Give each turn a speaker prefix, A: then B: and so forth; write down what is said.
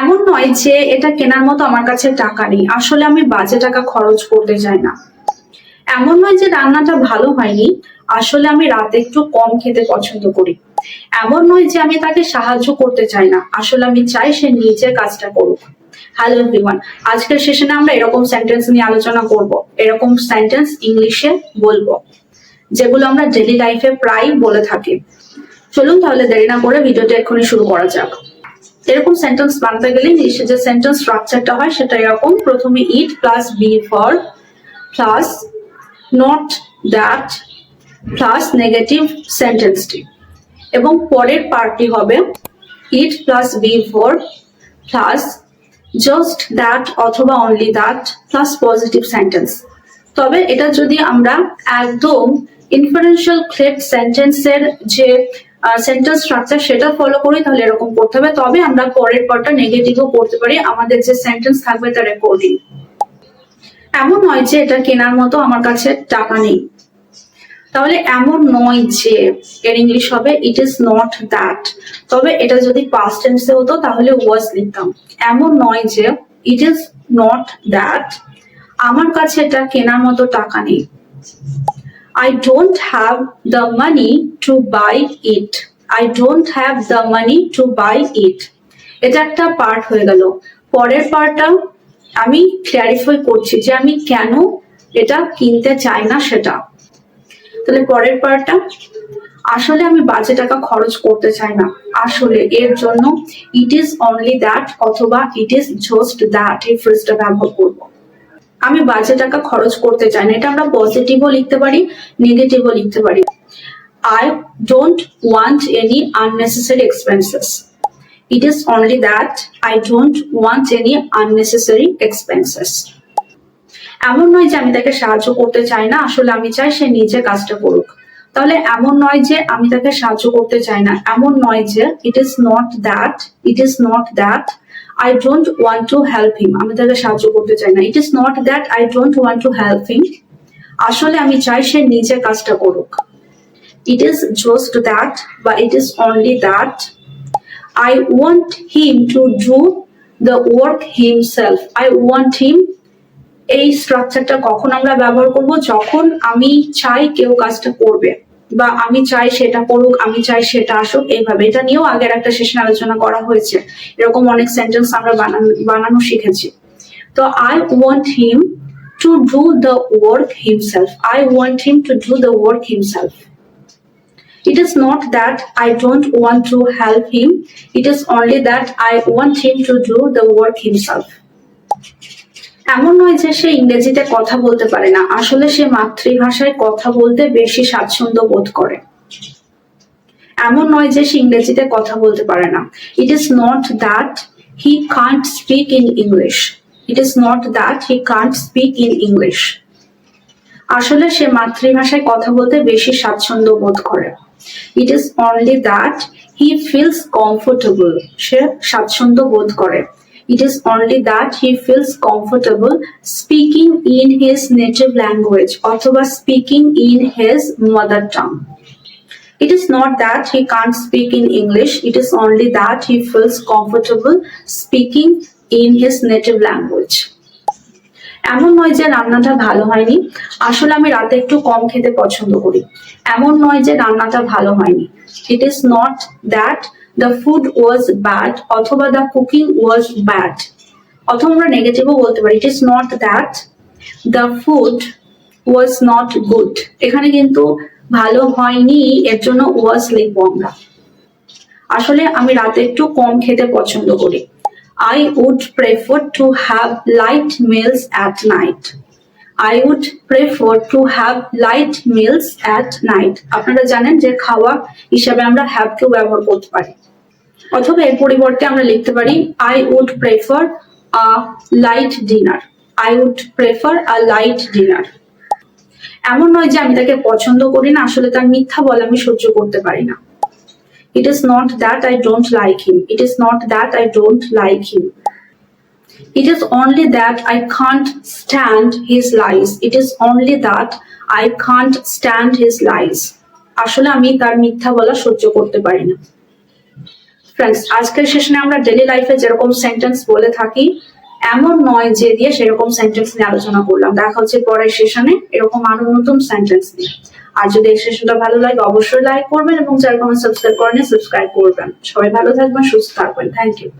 A: এমন নয় যে এটা কেনার মতো আমার কাছে টাকা নেই। আসলে আমি বাজে টাকা খরচ করতে চাই না। এমন নয় যে রান্নাটা ভালো হয়নি। আসলে আমি রাতে একটু কম খেতে পছন্দ করি। এমন নয় যে আমি তাকে সাহায্য করতে চাই না। আসলে আমি চাই সে নিজে কাজটা করুক। হ্যালো এভরিওয়ান আজকের সেশনে আমরা এরকম সেন্টেন্স নিয়ে আলোচনা করব। এরকম সেন্টেন্স ইংলিশে বলব, যেগুলো আমরা ডেলি লাইফে প্রায় বলে থাকি। চলুন তাহলে দেরি না করে ভিডিওটা এক্ষুনি শুরু করা যাক। এরকম সেন্টেন্স বানাতে গেলে ইংলিশে যে সেন্টেন্স স্ট্রাকচারটা হয়, সেটা এরকম। প্রথমে it plus be for plus not that plus negative সেন্টেন্সটি এবং পরের পার্টটি হবে it plus be for plus just that অথবা only that plus positive sentence তবে এটা যদি আমরা একদম ইনফারেন্সিয়াল ক্লেট সেন্টেন্সের যে সেন্টেন্স স্ট্রাকচার সেটা ফলো করি তাহলে এরকম করতে হবে। তবে আমরা পরের পরটা নেগেটিভও করতে পারি। আমাদের যে সেন্টেন্স থাকবে তার অ্যাকর্ডিং এমন নয় যে এটা কেনার মতো আমার কাছে টাকা নেই। তাহলে এমন নয় যে এর ইংলিশ হবে ইট ইজ নট দ্যাট তবে এটা যদি পাস্ট টেন্সে হতো, তাহলে ওয়াজ লিখতাম। এমন নয় যে ইট ইজ নট দ্যাট আমার কাছে এটা কেনার মতো টাকা নেই। I don't have the money to buy it. I don't have the money to buy it. এটা একটা পার্ট হয়ে গেল। পরের পার্টটা আমি ক্ল্যারিফাই করছি যে আমি কেন এটা কিনতে চাই না সেটা। তাহলে পরের পার্টটা আসলে আমি বাজে টাকা খরচ করতে চাই না। আসলে এর জন্য ইট ইজ অনলি দ্যাট অথবা ইট ইজ জাস্ট দ্যাট এই ফ্রেজটা ব্যবহার করব। আমি বাজে টাকা খরচ করতে চাই না। এটা আমরা পজিটিভও লিখতে পারি নেগেটিভও লিখতে পারি। I don't want any unnecessary expenses it is only that I don't want any unnecessary expenses এমন নয় যে আমি তাকে সাহায্য করতে চাই না, আসলে আমি চাই সে নিজে কাজটা করুক। তাহলে এমন নয় যে আমি তাকে সাহায্য করতে চাই না। এমন নয় যে it is not that it is not that I don't want to help him আমি তাকে সাহায্য করতে চাই না। It is not that I don't want to help him আসলে আমি চাই সে নিজে কাজটা করুক। ইট ইজ জাস্ট দ্যাট বা it is only that I want him to do the work himself. I want him, এই স্ট্রাকচারটা কখন আমরা ব্যবহার করব? যখন আমি চাই কেউ কাজটা করবে, বা আমি চাই সেটা করুক, আমি চাই সেটা আসুক, এইভাবে। এটা নিয়েও আগের একটা সেশন আলোচনা করা হয়েছে। এরকম অনেক সেন্টেন্স আমরা বানানো বানানো শিখেছি। তো I want him to do the work himself I want him to do the work himself It is not that I don't want to help him. It is only that I want him to do the work himself. এমন নয় যে সে ইংরেজিতে কথা বলতে পারে না। আসলে সে মাতৃভাষায় কথা বলতে বেশি স্বাচ্ছন্দ্য বোধ করে। এমন নয় যে সে ইংরেজিতে কথা বলতে পারে না। It is not that he can't speak in English it is not that he can't speak in English আসলে সে মাতৃভাষায় কথা বলতে বেশি স্বাচ্ছন্দ্য বোধ করে। It is only that he feels comfortable সে স্বাচ্ছন্দ্য বোধ করে It is only that he feels comfortable speaking in his native language অথবা speaking in his mother tongue. It is not that he can't speak in English, it is only that he feels comfortable speaking in his native language. এমন নয় যে রান্নাটা ভালো হয়নি। আসলে আমি রাতে একটু কম খেতে পছন্দ করি। এমন নয় যে রান্নাটা ভালো হয়নি। It is not that the food was bad অথবা দ্য কুকিং ওয়াজ ব্যাড অথবা আমরা নেগেটিভও বলতে পারি। It is not that the food was not good এখানে কিন্তু ভালো হয়নি, এর জন্য ওয়াজ লিখব আমরা। আসলে আমি রাতে একটু কম খেতে পছন্দ করি। I would prefer to have light meals at night I would prefer to have light meals at night আপনারা জানেন যে খাওয়া হিসাবে আমরা have হ্যাভকেও ব্যবহার করতে পারি। অথবা এর পরিবর্তে আমরা লিখতে পারি I would prefer a light dinner I would prefer a light dinner এমন নয় যে আমি তাকে পছন্দ করি না, আসলে তার মিথ্যা বলা আমি সহ্য করতে পারি না। It is not that I don't like him it is not that I don't like him It is only that I can't stand his lies. It is only that I can't stand his lies. আসলে আমি তার মিথ্যা বলা সহ্য করতে পারি না। Friends আজকের সেশনে আমরা ডেলি লাইফে যেরকম সেন্টেন্স বলে থাকি, এমন নয় যে দিয়ে সেরকম সেন্টেন্স নিয়ে আলোচনা করলাম। দেখা হচ্ছে পরের সেশনে, এরকম আরও নতুন সেন্টেন্স নিয়ে। আর যদি এই সেশনটা ভালো লাগে, অবশ্যই লাইক করবেন এবং যারা কোনো সাবস্ক্রাইব করেন সাবস্ক্রাইব করবেন। সবাই ভালো থাকবেন, সুস্থ থাকবেন। Thank you